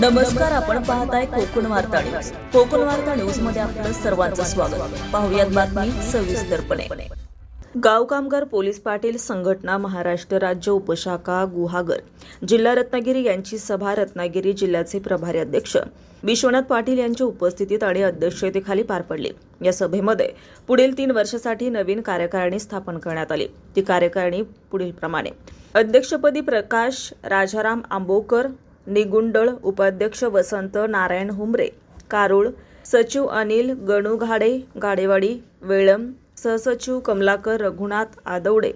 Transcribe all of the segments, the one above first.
नमस्कार आपण पाहताय कोकण वार्ता न्यूज. कोकण वार्ता न्यूजमध्ये आपलं सर्वांचं स्वागत. पाहुयात बातमी सविस्तरपणे गाव कामगार पोलीस पाटील संघटना महाराष्ट्र राज्य उपशाखा गुहागर. जिल्हा रत्नागिरी यांची सभा रत्नागिरी जिल्ह्याचे प्रभारी अध्यक्ष. विश्वनाथ पाटील यांच्या उपस्थितीत आणि अध्यक्षतेखाली पार पडली. या सभेमध्ये पुढील तीन वर्षासाठी नवीन कार्यकारिणी स्थापन करण्यात आली. ती कार्यकारिणी पुढील प्रमाणे अध्यक्षपदी प्रकाश राजाराम आंबोकर निगुंडळ उपाध्यक्ष वसंत नारायण हुमरे कारुळ सचिव अनिल गणू घाडे गाडेवाडी वेळम सहसचिव कमलाकर रघुनाथ आदवडे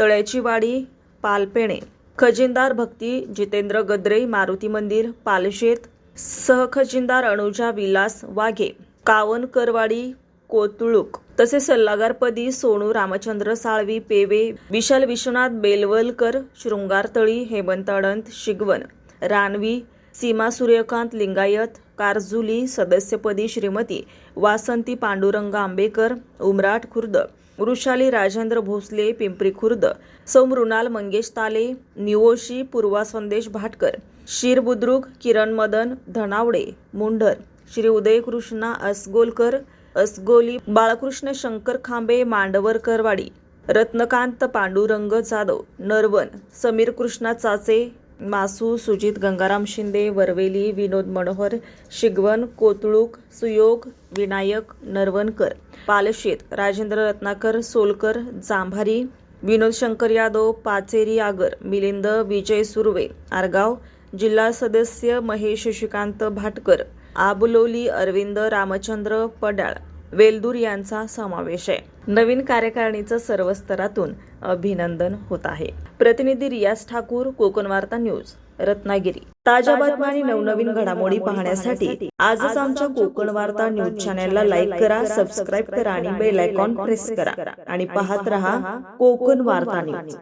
तळ्याची वाडी पालपेणे खजिनदार भक्ती जितेंद्र गद्रे मारुती मंदिर पालशेत सहखजिनदार अनुजा विलास वाघे कावनकरवाडी कोतुळूक तसेच सल्लागारपदी सोनू रामचंद्र साळवी पेवे विशाल विश्वनाथ बेलवलकर शृंगारतळी हेमंत अडंत शिगवण रानवी सीमा सूर्यकांत लिंगायत कारजुली सदस्यपदी श्रीमती वासंती पांडुरंग आंबेकर उमराट खुर्द वृषाली राजेंद्र भोसले पिंपरी खुर्द सौ मृणाल मंगेश ताले निवोशी पूर्वा संदेश भाटकर शीर बुद्रुक किरण मदन धनावडे मुंढर श्री उदयकृष्णा असगोलकर असगोली बाळकृष्ण शंकर खांबे मांडवरकरवाडी रत्नकांत पांडुरंग जाधव नरवन समीर कृष्णा चाचे मासू सुजित गंगाराम शिंदे वरवेली विनोद मनोहर शिगवन कोतळूक सुयोग विनायक नरवणकर पालशेत राजेंद्र रत्नाकर सोलकर जांभारी विनोद शंकर यादव पाचेरी आगर मिलिंद विजय सुर्वे आरगाव जिल्हा सदस्य महेश श्रीकांत भाटकर आबलोली अरविंद रामचंद्र पडाळ वेलदूर यांचा समावेश आहे. नवीन कार्यकारिणीचं सर्व स्तरातून अभिनंदन होत आहे. प्रतिनिधी रियाज ठाकूर कोकण वार्ता न्यूज रत्नागिरी. ताज्या बातम्या आणि नवनवीन घडामोडी पाहण्यासाठी आजच आमच्या कोकण वार्ता न्यूज चॅनलला लाईक करा सबस्क्राईब करा आणि बेल आयकॉन प्रेस करा आणि पाहत रहा कोकण वार्ता न्यूज.